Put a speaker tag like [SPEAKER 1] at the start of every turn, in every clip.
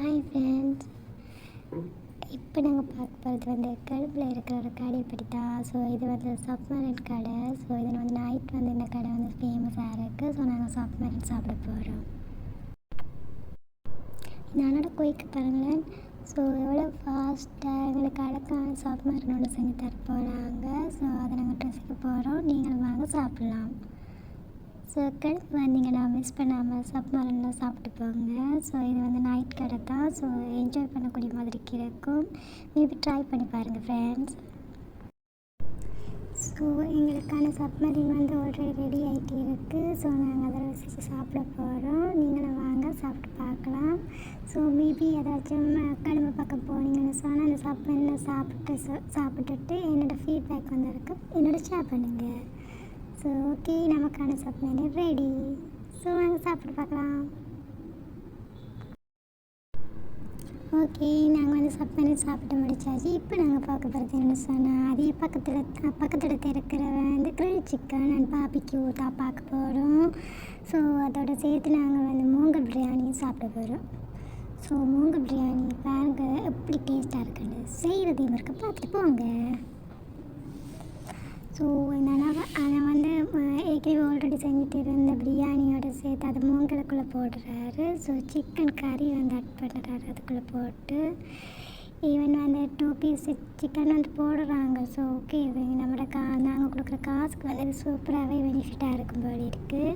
[SPEAKER 1] Hi friends இப்போ நாங்கள் பார்க்க போகிறது வந்து கழுப்பில் இருக்கிற ஒரு கடை பற்றி தான் ஸோ இது வந்து சப்மரன் கடை. ஸோ இதில் வந்து நைட் வந்து இந்த கடை வந்து ஃபேமஸாக இருக்குது ஸோ நாங்கள் சப்மரன் சாப்பிட போகிறோம் நானோட குயிக்கு பாருங்களேன். ஸோ எவ்வளோ ஃபாஸ்ட்டாக எங்களுக்கு அடக்கான சப்மரனோட செஞ்சு தர போகிறாங்க ஸோ அதை நாங்கள் ட்ரெஸ்ஸுக்கு போகிறோம் நீங்களும் வாங்க சாப்பிட்லாம். ஸோ கடுப்பு வந்தீங்கன்னா மிஸ் பண்ணாமல் சப்மரன்லாம் சாப்பிட்டு போங்க. ஸோ இது வந்து நைட் கடை தான். ஸோ என்ஜாய் பண்ணக்கூடிய மாதிரி இருக்கும் மேபி ட்ரை பண்ணி பாருங்கள் ஃப்ரெண்ட்ஸ் ஸோ எங்களுக்கான சப்மரின் வந்து ஆல்ரெடி ரெடி ஆகிட்டு இருக்குது ஸோ நாங்கள் அதை ரசித்து சாப்பிட போகிறோம் நீங்களும் வாங்க சாப்பிட்டு பார்க்கலாம். ஸோ மேபி ஏதாச்சும் கடமை பக்கம் போனீங்கன்னு சொன்னால் அந்த சப்மரினை சாப்பிட்டு சாப்பிட்டுட்டு என்னோடய ஃபீட்பேக் வந்திருக்கு. என்னோட ஷேர் பண்ணுங்கள் ஸோ ஓகே நமக்கான சப்மரி ரெடி ஸோ வாங்க சாப்பிட்டு பார்க்கலாம். ஓகே நாங்கள் வந்து சப்மரி சாப்பிட்டு முடிச்சாச்சு. இப்போ நாங்கள் பார்க்க போகிறது என்ன சொன்னால் அதே பக்கத்தில் பக்கத்தில் இருக்கிற வந்து கிரில் சிக்கன் அண்ட் பாபிக்யூ தான் பார்க்க போகிறோம் ஸோ அதோட சேர்த்து நாங்கள் வந்து மூங்கல் பிரியாணியும் சாப்பிட போகிறோம் ஸோ மூங்கல் பிரியாணி பாருங்க எப்படி டேஸ்ட்டாக இருக்குன்னு. செய்கிறதையும் இருக்க. பார்த்துட்டு போங்க. ஸோ ஏற்கனவே ஆல்ரெடி செஞ்சுட்டு இருந்த பிரியாணியோட சேர்த்து அது மூங்கலுக்குள்ளே போடுறாரு. ஸோ சிக்கன் கறி வந்து ஆட் பண்ணுறாரு. அதுக்குள்ளே போட்டு ஈவன் வந்து டூ பீஸ் சிக்கன் வந்து போடுறாங்க. ஸோ ஓகே நம்மளோட கா நாங்கள் கொடுக்குற காசுக்கு வந்து சூப்பராகவே பெனிஃபிட்டாக இருக்கும் போல இருக்குது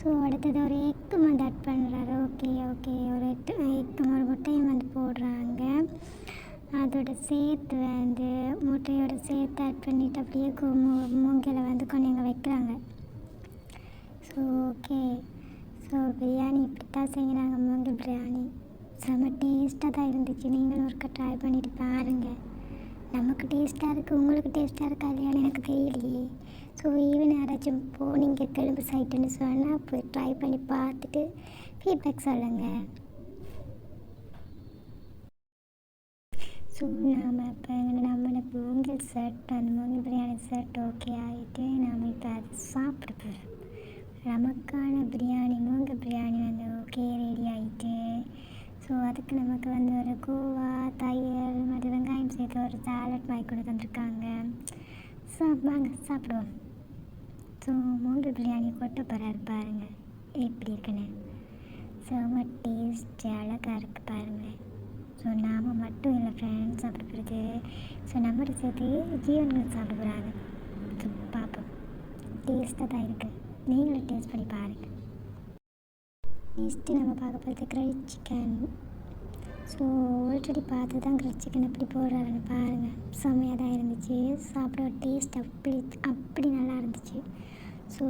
[SPEAKER 1] ஸோ அடுத்தது ஒரு எக்கு வந்து ஆட் பண்ணுறாரு. ஓகே ஓகே ஒரு எட்டு எக்கு ஒரு முட்டையும் வந்து போடுறாங்க. அதோட சேர்த்து வந்து முட்டையோட சேர்த்து ஆட் பண்ணிவிட்டு அப்படியே மூ மூங்கில வந்து கொஞ்சம் இங்கே வைக்கிறாங்க. ஓகே. ஸோ பிரியாணி இப்படி தான் செய்கிறாங்க மூங்கில் பிரியாணி. செம்ம டேஸ்ட்டாக தான் இருந்துச்சு. நீங்களும் ஒருக்க ட்ரை பண்ணிட்டு பாருங்கள் நமக்கு டேஸ்ட்டாக இருக்குது உங்களுக்கு டேஸ்ட்டாக இருக்கா இல்லையான்னு எனக்கு தெரியலையே. ஸோ ஈவன் யாராச்சும் போனீங்க கிளம்பு சைட்டுன்னு சொன்னால் போய் ட்ரை பண்ணி பார்த்துட்டு ஃபீட்பேக் சொல்லுங்கள் ஸோ நாம் இப்போ நம்மளுக்கு மூங்கில் செட் அந்த மூங்கில் பிரியாணி செட் ஓகே ஆகிட்டு நாம் இப்போ அதை சாப்பிட போகிறோம் நமக்கான பிரியாணி மூங்க பிரியாணி வந்து ஓகே ரெடி ஆகிட்டு ஸோ அதுக்கு நமக்கு வந்து ஒரு கோவா தயிர் மற்ற வெங்காயம் சேர்த்து ஒரு சாலட் வாங்கி கொண்டு தந்துருக்காங்க. வாங்க சாப்பிடுவோம். ஸோ மூன்று பிரியாணி கொட்ட போகிறாரு பாருங்கள் எப்படி இருக்குன்னு. செம்ம டேஸ்ட் அழகாக இருக்குது பாருங்கள் ஸோ நாம் மட்டும் இல்லை ஃப்ரெண்ட்ஸ் சாப்பிட ஸோ நம்மளோட சேர்த்து ஜீவன்கள் சாப்பிட போகிறாங்க ஸோ பார்ப்போம். டேஸ்ட்டாக தான் இருக்குது நீங்களும் டேஸ்ட் பண்ணி பாருங்கள் நெக்ஸ்ட்டு நம்ம பார்க்க போகிறது கிரில் சிக்கன் ஸோ ஆல்ரெடி பார்த்து தான் கிரில் சிக்கன் எப்படி போடுறாருன்னு பாருங்கள் செம்மையாக தான் இருந்துச்சு. சாப்பிட டேஸ்ட் அப்படி அப்படி நல்லா இருந்துச்சு. ஸோ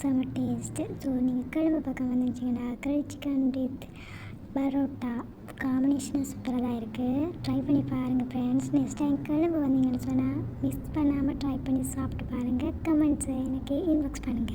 [SPEAKER 1] செம்ம டேஸ்ட்டு ஸோ நீங்கள் கிழமை பக்கம் வந்துச்சிங்கன்னா கிரில் சிக்கன் வித் பரோட்டா காம்பினேஷனாக சூப்பராக தான் இருக்குது ட்ரை பண்ணி பாருங்கள் ஃப்ரெண்ட்ஸ் நெக்ஸ்ட் டைம் கிளம்பு வந்தீங்கன்னு சொன்னால் மிஸ் பண்ணாமல் ட்ரை பண்ணி சாப்பிட்டு பாருங்கள் கமெண்ட்ஸை எனக்கு இன்பாக்ஸ் பண்ணுங்கள்